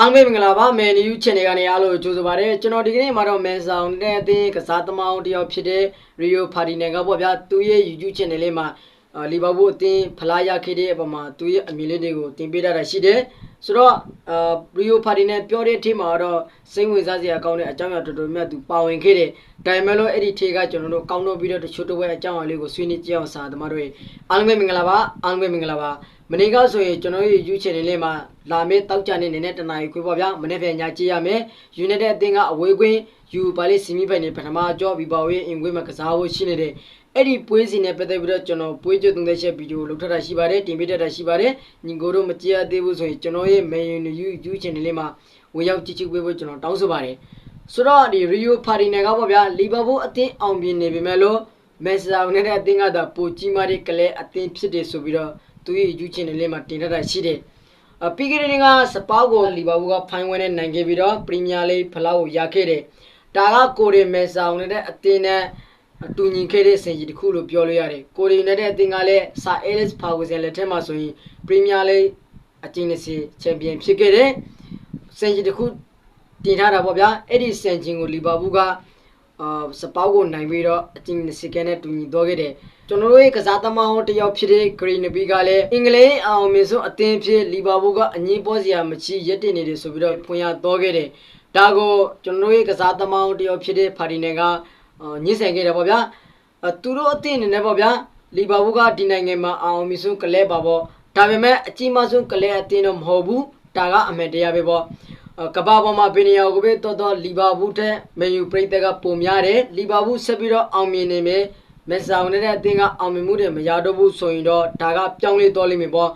အားလုံးပဲမင်္ဂလာပါမယ်နယူး channel ကနေအားလုံးကြိုဆိုပါရစေကျွန်တော်ဒီကနေ့မှာတော့မန်ဆောင်တဲ့အသင်းကစားသမားတယောက်ဖြစ်တဲ့ Rio Ferdinand ကပေါ့ဗျာသူရဲ့ YouTube channel လေးမှာလီဗာပူးအသင်းဖလားရခဲ့တဲ့အပေါ်မှာသူရဲ့အမြင်လေးတွေကိုတင်ပေးထားတာရှိတယ်ဆိုတော့အာ Rio Ferdinand ပြောတဲ့အထိမှာတော့စိတ်ဝင်စားစရာကောင်းတဲ့အကြောင်းအရာတော်တော်များများသူပါဝင်ခဲ့တယ်ဒါပေမဲ့လို့အဲ့ဒီထေကကျွန်တော်တို့ကောင်းတော့ပြီးတော့တချို့တစ်ဝက်အကြောင်းအရာလေးကိုဆွေးနွေးကြည့်အောင်စာသမားတို့အားလုံးပဲမင်္ဂလာပါအားလုံးပဲမင်္ဂလာပါ မနေ့ကဆိုရင်ကျွန်တော်ရဲ့ YouTube channel လေးမှာလာမယ့်တောက်ကြနေနေတဲ့တနားရီခွေးပေါ့ဗျာမနေ့ပြန်ညာကြည့်ရမယ် United အသင်းကအဝေးကွင်းယူပါလိစီမီဖိုင်နယ်ပထမကြောဘီပါဝေးအင်ကွင်းမှာကစားဖို့ရှိနေတဲ့အဲ့ဒီပွဲစီနဲ့ပတ်သက်ပြီးတော့ကျွန်တော်ပွဲကြုံတဲ့ချက်ဗီဒီယိုလုပ်ထတာရှိပါတယ်တင်ပေးတတ်တာရှိပါတယ်ညီကိုတို့မကြည့်ရသေးဘူးဆိုရင်ကျွန်တော်ရဲ့ main YouTube channel လေးမှာဝင်ရောက်ကြည့်ကြည့်ပေးဖို့ကျွန်တော်တောင်းဆိုပါတယ်ဆိုတော့ဒီ Rio Ferdinand ကပေါ့ဗျာလီဗာပူးအသင်းအောင်ပြနေပေမဲ့လို့မန်ချက်စတာယူနိုက်တက်အသင်းကတော့ပိုကြီးမားတဲ့ကလဲအသင်းဖြစ်တယ်ဆိုပြီးတော့ သူရဲ့ YouTube channel လေးမှာတင်ထားတာရှိတယ်။အပြီးခဲ့တဲ့နေ့ကစပောက်ကိုလီဗာပူးကဖိုင်ဝဲနဲ့နိုင်ခဲ့ပြီးတော့ပရီးမီးယားလိဖလားကိုရခဲ့တယ်။ဒါကကိုရီမဲဆောင်နေတဲ့အသင်းနဲ့တူညီခဲ့တဲ့စင်ကြီးတစ်ခုလို့ပြောလို့ရတယ်။ကိုရီနဲ့တဲ့အသင်းကလည်းဆာအဲလစ်ဖာဂူဆန်လက်ထက်မှာဆိုရင်ပရီးမီးယားလိအကျဉ်းစီချန်ပီယံဖြစ်ခဲ့တယ်။စင်ကြီးတစ်ခုတင်ထားတာပေါ့ဗျာ။အဲ့ဒီစင်ကြီးကိုလီဗာပူးကအာစပောက်ကိုနိုင်ပြီးတော့အကျဉ်းစီကနဲ့တူညီသွားခဲ့တယ်။ ကျွန်တော်တို့ရဲ့ကစားသမားဟောတယောက်ဖြစ်တဲ့ Green Navy ကလည်းအင်္ဂလိပ်အောင်မြင်ဆုံးအသင်းဖြစ်လီဗာပူးကအငင်းပေါ်စရာမချီရက်တင်နေတယ်ဆိုပြီးတော့ဖွင့်ရတော့ခဲ့တယ်။ဒါကိုကျွန်တော်တို့ရဲ့ကစားသမားဟောတယောက်ဖြစ်တဲ့ဖာဒီနယ်ကညှစ်ဆန်ခဲ့တယ်ပေါ့ဗျာ။အဲသူတို့အသင်းအနေနဲ့ပေါ့ဗျာလီဗာပူးကဒီနိုင်ငံမှာအောင်မြင်ဆုံးကလဲပါပေါ့။ဒါပေမဲ့အကြီးမားဆုံးကလဲအသင်းတော့မဟုတ်ဘူး။ဒါကအမှန်တရားပဲပေါ့။ကဘာပေါ်မှာဘယ်နေရာကိုပဲတော်တော်လီဗာပူးထက်မန်ယူပရိသတ်ကပုံများတယ်လီဗာပူးဆက်ပြီးတော့အောင်မြင်နေမယ် မက်ဆောင်နဲ့တဲ့အသင်းကအောင်မြင်မှုတွေမရတော့ဘူးဆိုရင်တော့ဒါကပြောင်းလဲသွားလိမ့်မယ်ပေါ့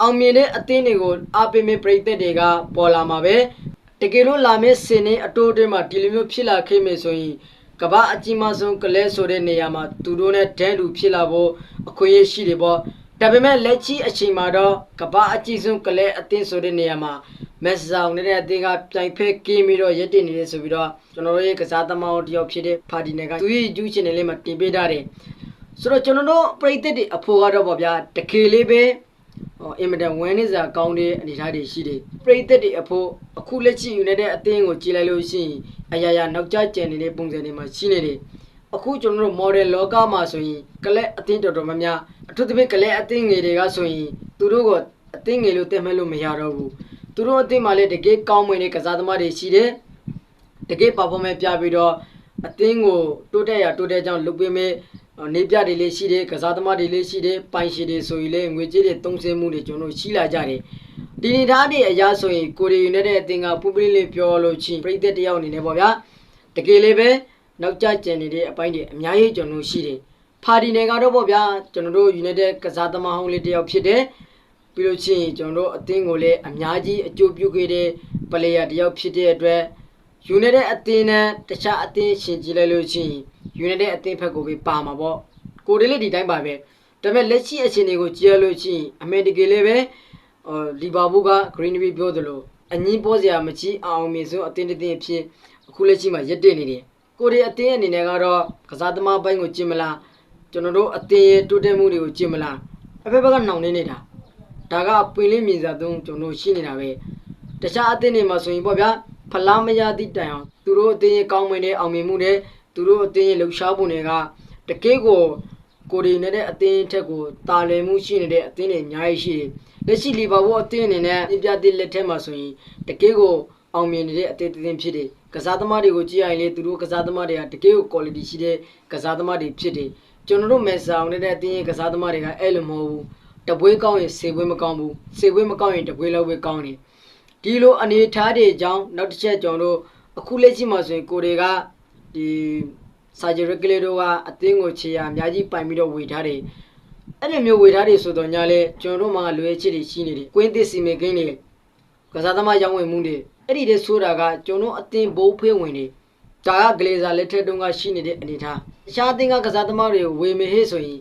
အောင်မြင်တဲ့အသင်းတွေကိုအားပေးမဲ့ပရိသတ်တွေကပေါ်လာမှာပဲတကယ်လို့လာမယ့်စင်နေအတိုးအတွင်းမှာဒီလိုမျိုးဖြစ်လာခဲ့မယ်ဆိုရင်ကမ္ဘာအကြီးမားဆုံးကလဲဆိုတဲ့နေရာမှာသူတို့နဲ့ဒဲလူဖြစ်လာဖို့အခွင့်အရေးရှိတယ်ပေါ့ဒါပေမဲ့လက်ရှိအချိန်မှာတော့ကမ္ဘာအကြီးဆုံးကလဲအသင်းဆိုတဲ့နေရာမှာ မက်ဆောင်နဲ့တဲ့အသင်းကပြိုင်ဖက်ကင်းပြီးတော့ရက်တင်နေတယ်ဆိုပြီးတော့ကျွန်တော်တို့ရဲ့ကစားသမားတယောက်ဖြစ်တဲ့ဖာဒီနယ်ကသူရဲ့ YouTube channel လေးမှာတင်ပေးထားတယ်ဆိုတော့ကျွန်တော်တို့ပရိသတ်တွေအဖို့ကတော့ပေါ့ဗျာတကေလေးပဲဟောအင်မတန်ဝမ်းနေစရာကောင်းတဲ့အနေအထားတွေရှိတယ်ပရိသတ်တွေအဖို့အခုလက်ရှိယူနေတဲ့အသင်းကိုကြည်လိုက်လို့ရှိရင်အရာရာနောက်ကျကျန်နေတဲ့ပုံစံတွေမှာရှိနေတယ်အခုကျွန်တော်တို့ model လောကမှာဆိုရင်ကလက်အသင်းတော်တော်များများအထူးသဖြင့်ကလက်အသင်းငယ်တွေကဆိုရင်သူတို့ကအသင်းငယ်လို့တည်မှတ်လို့မရတော့ဘူး သူတို့အသင်းမှာလည်းတကယ်ကောင်းမွန်တဲ့ကစားသမားတွေရှိတယ်တကယ် performance ပြပြီးတော့အသင်းကိုတိုးတက်ရတိုးတက်ကြောင်းလုပ်ပေးမယ်နေပြတွေလေးရှိတယ်ကစားသမားတွေလေးရှိတယ်ပိုင်ရှိတယ်ဆိုရင်လည်းငွေကြေးတွေသုံးစွဲမှုတွေကျွန်တော်ရှိလာကြတယ်ဒီနေသားတွေအရာဆိုရင်ကိုရီယူနိုက်တက်အသင်းကပူပလင်းလေးပြောလို့ချင်းပြည်သက်တယောက်အနေနဲ့ပေါ့ဗျာတကယ်လေးပဲနောက်ကျကျန်နေတဲ့အပိုင်းတွေအများကြီးကျွန်တော်ရှိတယ်ဖာဒီနယ်ကတော့ပေါ့ဗျာကျွန်တော်တို့ယူနိုက်တက်ကစားသမားဟောင်းလေးတယောက်ဖြစ်တယ် ပြီးလို့ချင်းကျွန်တော်တို့အသင်းကိုလည်းအများကြီးအကျိုးပြုခဲ့တဲ့ပလေယာတယောက်ဖြစ်တဲ့အတွက်ယူနိုက်တက်အသင်းနဲ့တခြားအသင်းရှင်ကြည့်လိုက်လို့ချင်းယူနိုက်တက်အသင်းဘက်ကိုပဲပါမှာပေါ့ကိုရီလေးဒီတိုင်းပါပဲဒါပေမဲ့လက်ရှိအခြေအနေကိုကြည့်ရလို့ချင်းအမေရိကန်လေးပဲအော်လီဗာပူးက Green Bay ပြောသလိုအငင်းပေါ်စရာမကြီးအောင်မြင်ဆုံးအသင်းတစ်သင်းဖြစ်အခုလက်ရှိမှာရက်တက်နေတယ်ကိုရီအသင်းအနေနဲ့ကတော့ကစားသမားပိုင်းကိုကြည့်မလားကျွန်တော်တို့အသင်းရဲ့တိုးတက်မှုတွေကိုကြည့်မလားအဖက်ဘက်ကနှောင်နေနေတာ ဒါကပွင့်လင်းမြင်စာသုံးကျွန်တော်ရှိနေတာပဲတခြားအသင်းတွေမှာဆိုရင်ပေါ့ဗျာဖလားမရသည့်တိုင်အောင်သူတို့အသင်းရဲ့ကောင်းမွန်တဲ့အောင်မြင်မှုတွေသူတို့အသင်းရဲ့လှူရှားပုံတွေကတကယ်ကိုကိုရီနဲ့တဲ့အသင်းထက်ကိုတာလည်မှုရှိနေတဲ့အသင်းတွေအများကြီးရှိတယ်လက်ရှိလီဗာပူးအသင်းအနေနဲ့ပြပြတဲ့လက်ထက်မှာဆိုရင်တကယ်ကိုအောင်မြင်နေတဲ့အသင်းတစ်သင်းဖြစ်တယ်ကစားသမားတွေကိုကြည့်ရရင်လေသူတို့ကစားသမားတွေကတကယ်ကို quality ရှိတဲ့ကစားသမားတွေဖြစ်တယ်ကျွန်တော်တို့မယ်ဆာအောင်နေတဲ့အသင်းရဲ့ကစားသမားတွေကအဲ့လိုမဟုတ်ဘူး တပွဲကောင်းရင်စေပွဲမကောင်းဘူးစေပွဲမကောင်းရင်တပွဲလောက်ပဲကောင်းတယ်ဒီလိုအနေထားတွေအကြောင်းနောက်တစ်ချက်ကျွန်တော်တို့အခုလက်ရှိမှာဆိုရင်ကိုတွေကဒီစာဂျီရကလေးတို့ကအသင်းကိုခြေရအများကြီးပိုင်ပြီးတော့ဝေထားတယ်အဲ့ဒီမျိုးဝေထားတယ်ဆိုတော့ညာလဲကျွန်တော်တို့မှာလွယ်ချစ်တွေရှိနေတယ်ကွင်းသစ်စီမံကိန်းတွေကစားသမားရောင်းဝယ်မှုတွေအဲ့ဒီတည်းဆိုတာကကျွန်တော်အသင်းဘိုးဖေးဝင်တွေဒါကဂလေဇာလက်ထက်တုန်းကရှိနေတဲ့အနေထားတခြားအသင်းကကစားသမားတွေဝေမဟေ့ဆိုရင်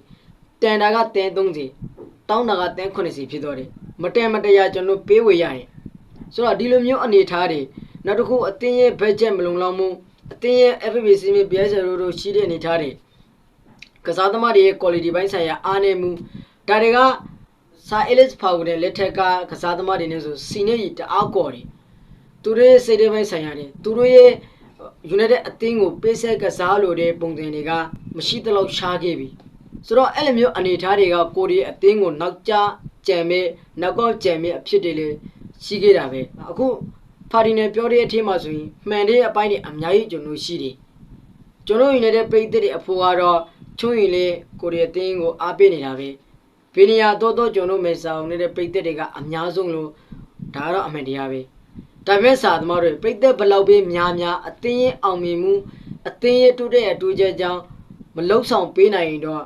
တန်တာကတန်30 တောင်းတာကတန်80ဖြစ်သွားတယ်မတန်မတရာကျွန်တော်ပေးဝေရတယ်ဆိုတော့ဒီလိုမျိုးအနေထားတွေနောက်တစ်ခုအသင်းရဲ့ budget မလုံလောက်မှုအသင်းရဲ့ FBC မြေ BSL တို့ရှိတဲ့အနေထားတွေကစားသမားတွေရဲ့ quality ဘိုင်းဆိုင်ရာအားနည်းမှုဒါတွေကစာ Ellis Power တဲ့လက်ထက်ကကစားသမားတွေနဲ့ဆိုစီနေကြီးတအားကော်တယ်သူတို့ရဲ့စိတ်ထဲပိုင်းဆိုင်ရတယ်သူတို့ရဲ့ United အသင်းကိုပေးဆက်ကစားလို့တဲ့ပုံစံတွေကမရှိသလောက်ရှားခဲ့ပြီ ဆိုတော့အဲ့လိုမျိုးအနေအထားတွေကကိုရီးအသင်းကိုနောက်ကျကြံမဲ့နောက်ကောက်ကြံမဲ့အဖြစ်တွေလေရှိခဲ့တာပဲအခုဖာဒီနယ်ပြောတဲ့အထင်းမှာဆိုရင်မှန်တဲ့အပိုင်းတွေအများကြီးကျွန်တော်ရှိတယ်ကျွန်တော်ယူနေတဲ့ပြည်သက်တွေအဖို့ကတော့ချုံရင်လေကိုရီးအသင်းကိုအားပေးနေတာပဲဘယ်နေရာတော့တော့ကျွန်တော်မဲဆောင်နေတဲ့ပြည်သက်တွေကအများဆုံးလို့ဒါကတော့အမှန်တရားပဲဒါပေမဲ့စာသမားတွေပြိသက်ဘလောက်ပဲများများအသင်းရဲ့အောင်မြင်မှုအသင်းရဲ့တိုးတက်အတူချက်ကြောင့်မလုံဆောင်ပေးနိုင်ရင်တော့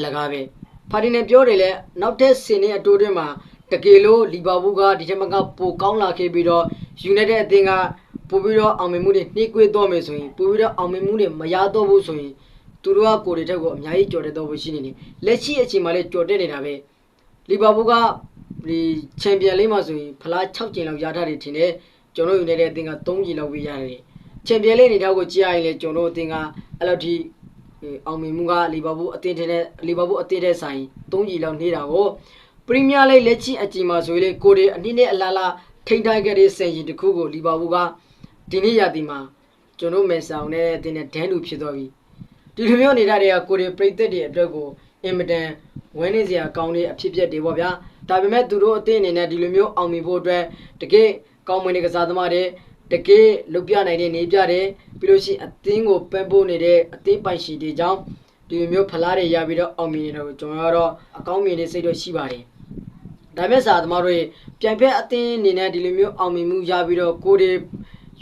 အလကားပဲဖာဒီနယ်ပြောတယ်လေနောက်တဲ့စင်ရဲ့အတိုးတွင်မှာတကယ်လို့လီဗာပူးကဒီချက်မကပိုကောင်းလာခဲ့ပြီးတော့ယူနိုက်တက်အသင်းကပို့ပြီးတော့အောင်မြင်မှုတွေနှိကွေးတော့မယ်ဆိုရင်ပို့ပြီးတော့အောင်မြင်မှုတွေမရတော့ဘူးဆိုရင်သူတို့ကကိုယ်တွေထက်ကိုအများကြီးကြော်တက်တော့ဖို့ရှိနေတယ်လက်ရှိအချိန်မှာလည်းကြော်တက်နေတာပဲလီဗာပူးကဒီချန်ပီယံလိမှာဆိုရင်ဖလား6ကျင်လောက်ရထားတယ်ထင်တယ်ကျွန်တော်ယူနေတဲ့အသင်းက3ကျင်လောက်ပဲရတယ်ချန်ပီယံလိအနေထားကိုကြည့်ရရင်လေကျွန်တော်အသင်းကအဲ့လောက်ထိ အောင်မြင်မှုကလီဗာပူးအသင်းတဲ့လီဗာပူးအသင်းတဲ့ဆိုင်3ကျင်လောက်နေတာကိုပရီးမီးယားလိလက်ချင်းအကြည့်မှာဆိုရင်လေကိုရီအနည်းနဲ့အလားလားထိန်းထားခဲ့တဲ့စင်ရင်တစ်ခုကိုလီဗာပူးကဒီနေ့ရာသီမှာကျွန်တော်မယ်ဆောင်တဲ့အသင်းနဲ့ဒန်းလူဖြစ်သွားပြီဒီလိုမျိုးနေတာတွေကကိုရီပြိသက်တွေအတွက်ကိုအင်မတန်ဝန်းနေစရာကောင်းတဲ့အဖြစ်အပျက်တွေပေါ့ဗျာဒါပေမဲ့သူတို့အသင်းအနေနဲ့ဒီလိုမျိုးအောင်မြင်ဖို့အတွက်တကယ်ကောင်းမွန်တဲ့ကစားသမားတွေ တကယ်လုပ်ပြနိုင်တဲ့နေပြတယ်ပြီးလို့ရှိရင်အသင်းကိုပန်းပိုးနေတဲ့အသင်းပိုင်ရှင်တွေကြောင့်ဒီလိုမျိုးဖလားတွေရပြီးတော့အောင်မြင်နေတာကိုကျွန်တော်ကတော့အကောင်းမြင်တဲ့စိတ်တော့ရှိပါတယ်ဒါမဲ့စာသမားတို့ပြိုင်ဖက်အသင်းအနေနဲ့ဒီလိုမျိုးအောင်မြင်မှုရပြီးတော့ကိုယ်တွေ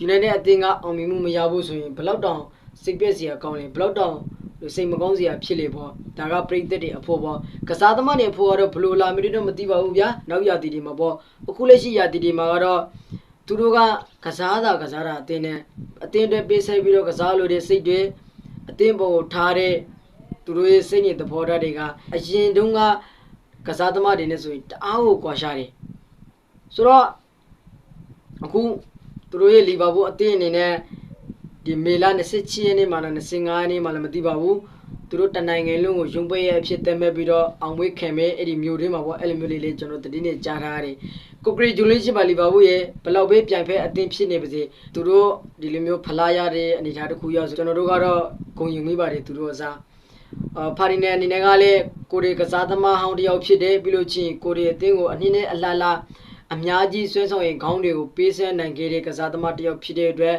United အသင်းကအောင်မြင်မှုမရဘူးဆိုရင်ဘယ်လောက်တောင်စိတ်ပြည့်စရာကောင်းလဲဘယ်လောက်တောင်စိတ်မကောင်းစရာဖြစ်လေပေါ့ဒါကပြိသက်တွေအဖို့ပေါ့ကစားသမားတွေအဖို့ကတော့ဘယ်လိုလာမလို့တော့မသိပါဘူးဗျာနောက်ရာသီတွေမှာပေါ့အခုလက်ရှိရာသီတွေမှာကတော့ သူတို့ကကစားတာကစားတာအသင်းနဲ့အသင်းတွေပေးဆိုင်ပြီးတော့ကစားလို့တဲ့စိတ်တွေအသင်းပေါ်ကိုထားတဲ့သူတို့ရဲ့စိတ်ညစ်သဘောထားတွေကအရင်တုန်းကကစားသမားတွေနဲ့ဆိုရင်တအားကိုကွာရှားတယ်ဆိုတော့အခုသူတို့ရဲ့လီဗာပူးအသင်းအနေနဲ့ဒီမေလ26ရက်နေ့မှလား25ရက်နေ့မှလည်းမသိပါဘူး သူတို့တနိုင်ငံလုံးကိုရုံးပွဲရဲ့အဖြစ်သတ်မှတ်ပြီးတော့အောင်မွေးခံမဲ့အဲ့ဒီမျိုးတွေမှာပေါ့အဲ့လိုမျိုးလေးလေးကျွန်တော်တတိနေကြားထားရတယ်ကိုဂရီဂျူလင်းရှိပါလီဗာပူးရဲ့ဘယ်လောက်ပဲပြိုင်ဖက်အသင်းဖြစ်နေပါစေသူတို့ဒီလိုမျိုးဖလားရတဲ့အနေအထားတစ်ခုရောက်ဆိုကျွန်တော်တို့ကတော့ဂုဏ်ယူမိပါတယ်သူတို့အစားအာဖာရီနယ်အနေနဲ့ကလည်းကိုရီကစားသမားဟောင်းတစ်ယောက်ဖြစ်တယ်ပြီးလို့ချင်းကိုရီအသင်းကိုအနည်းနဲ့အလားလားအများကြီးဆွဲဆောင်ရင်ခေါင်းတွေကိုပေးဆဲနိုင်ခဲ့တဲ့ကစားသမားတစ်ယောက်ဖြစ်တဲ့အတွက်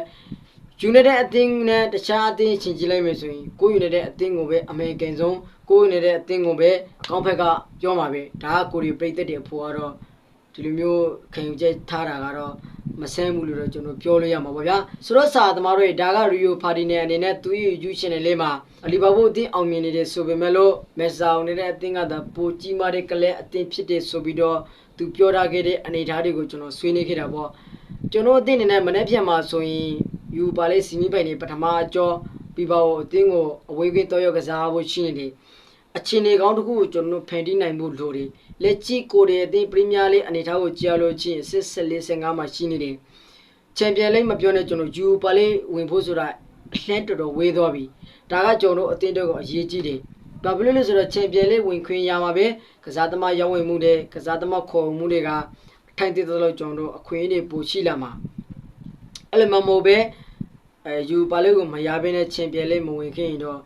ယူနိုက်တက်အသင်းနဲ့တခြားအသင်းရှင်ကြည့်လိုက်မယ်ဆိုရင်ကိုယူနိုက်တက်အသင်းကိုပဲအမေရိကန်ဆုံးကိုယူနိုက်တက်အသင်းကိုပဲအကောင့်ဖက်ကပြောမှာပဲဒါကကိုရီပြည်သက်တဲ့အဖို့ကတော့ဒီလိုမျိုးခံယူချက်ထားတာကတော့မဆန်းဘူးလို့တော့ကျွန်တော်ပြောလို့ရမှာပေါ့ဗျာဆိုတော့စာသမားတို့ဒါကရီယိုပါတီနယ်အနေနဲ့သူ့ရဲ့ YouTube channel လေးမှာအလီဘာဘိုအသင်းအောင်မြင်နေတယ်ဆိုပေမဲ့လို့မက်ဆာအောင်နေတဲ့အသင်းကသာပိုကြီးမားတဲ့ကလဲအသင်းဖြစ်တယ်ဆိုပြီးတော့သူပြောထားခဲ့တဲ့အနေအထားတွေကိုကျွန်တော်ဆွေးနွေးခဲ့တာပေါ့ကျွန်တော်အသင်းအနေနဲ့မနေ့ပြန်မှာဆိုရင် ယူပါလေးစီမီပိုင်နေပထမအကျော်ပြီးပါတော့အသင်းကိုအဝေးကင်းတော့ရောက်ကစားဖို့ရှိနေတယ်အခြေအနေကောင်းတစ်ခုကိုကျွန်တော်တို့ဖန်တီးနိုင်ဖို့လိုတယ်လက်ကြည့်ကိုရီးယားအသင်းပရီးမီးယားလိအနေထားကိုကြားလို့ချင်းစစ်ဆက်လေး15မှာရှိနေတယ်ချန်ပီယံလိမပြောနဲ့ကျွန်တော်ယူပါလေးဝင်ဖို့ဆိုတာလှမ်းတော်တော်ဝေးသွားပြီဒါကကျွန်တော်တို့အသင်းတွေကအရေးကြီးတယ်ဘာဖြစ်လို့လဲဆိုတော့ချန်ပီယံလိဝင်ခွင့်ရမှာပဲကစားသမားရောင်းဝယ်မှုတွေကစားသမားခေါ်မှုတွေကထိုင်တည်တဲ့လို့ကျွန်တော်တို့အခွင့်အရေးတွေပိုရှိလာမှာ အဲ့လိုမှမဟုတ်ပဲအဲယူပါလေးကိုမရဘဲနဲ့ချန်ပီယံလိမဝင်ခင်ရင်တော့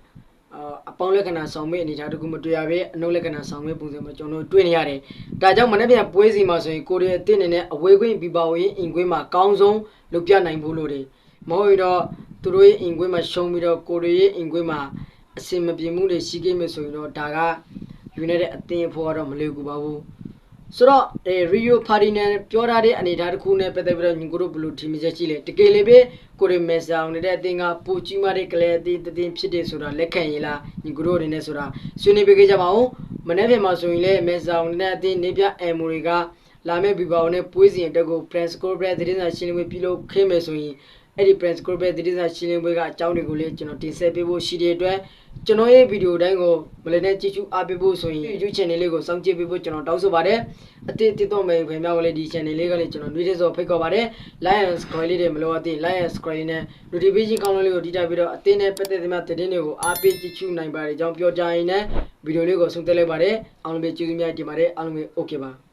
အာအပေါင်းလက္ခဏာဆောင်မဲ့အနေအထားတခုမတွေ့ရပဲအနုလက္ခဏာဆောင်မဲ့ပုံစံမှာကျွန်တော်တို့တွေ့နေရတယ်။ဒါကြောင့်မနေ့ပြန်ပွဲစီမှာဆိုရင်ကိုရီးယားအသင်းအနေနဲ့အဝေးကွင်းပြပါဝင်းအင်ကွင်းမှာအကောင်းဆုံးလုပ်ပြနိုင်ဖို့လိုတယ်။မဟုတ်ရင်တော့သူတို့ရဲ့အင်ကွင်းမှာရှုံးပြီးတော့ကိုရီးယားအင်ကွင်းမှာအစင်မပြေမှုတွေရှိခဲ့မယ်ဆိုရင်တော့ဒါက United အသင်းအဖို့ကတော့မလွယ်ကူပါဘူး။ ဆိုတော့အဲ Rio Ferdinand ပြောထားတဲ့အနေအထားတစ်ခုနဲ့ပတ်သက်ပြီးတော့ညီကိုတို့ဘယ်လိုထင်မြင်ချက်ရှိလဲတကယ်လည်းပဲကိုရီမက်ဆာအောင်နေတဲ့အသင်းကပူကြီးမားတဲ့ကလေးအသင်းတစ်သင်းဖြစ်တယ်ဆိုတာလက်ခံရင်လားညီကိုတို့အနေနဲ့ဆိုတာဆွေးနွေးပေးကြပါဦးမနေ့ပြန်မှာဆိုရင်လည်းမက်ဆာအောင်နေတဲ့အသင်းနေပြအမ်မိုရီကလာမယ့်ဘီဘာအောင်နဲ့ပွဲစဉ်အတွက်ကို Prince Corbett သတင်းစာရှင်းလင်းပွဲပြုလုပ်ခဲ့မယ်ဆိုရင်အဲ့ဒီ Prince Corbett သတင်းစာရှင်းလင်းပွဲကအကြောင်းတွေကိုလည်းကျွန်တော်တင်ဆက်ပေးဖို့ရှိတဲ့အတွက် ကျွန်တော်ရဲ့ဗီဒီယိုတိုင်းကိုမလည်းနဲ့ကြည့်ချူအားပေးဖို့ဆိုရင် YouTube channel လေးကိုစောင့်ကြည့်ပေးဖို့ကျွန်တော်တောင်းဆိုပါတယ်အတိအတိတော့မယ်ခင်ဗျားကလည်းဒီ channel လေးကလည်းကျွန်တော်နှွေးတဲ့စောဖိတ်ခေါ်ပါတယ် like and subscribe လေးတွေမလို့အသိ like and subscribe နဲ့ notification ကောင်းလေးကိုတိတက်ပြီးတော့အသင်းနဲ့ပတ်သက်သမျှသတင်းတွေကိုအားပေးကြည့်ချူနိုင်ပါတယ်အကြောင်းပြောကြရင်လည်းဗီဒီယိုလေးကိုဆုံးသက်လိုက်ပါတယ်အားလုံးပဲကျေးဇူးများတင်ပါတယ်အားလုံးပဲ okay ပါ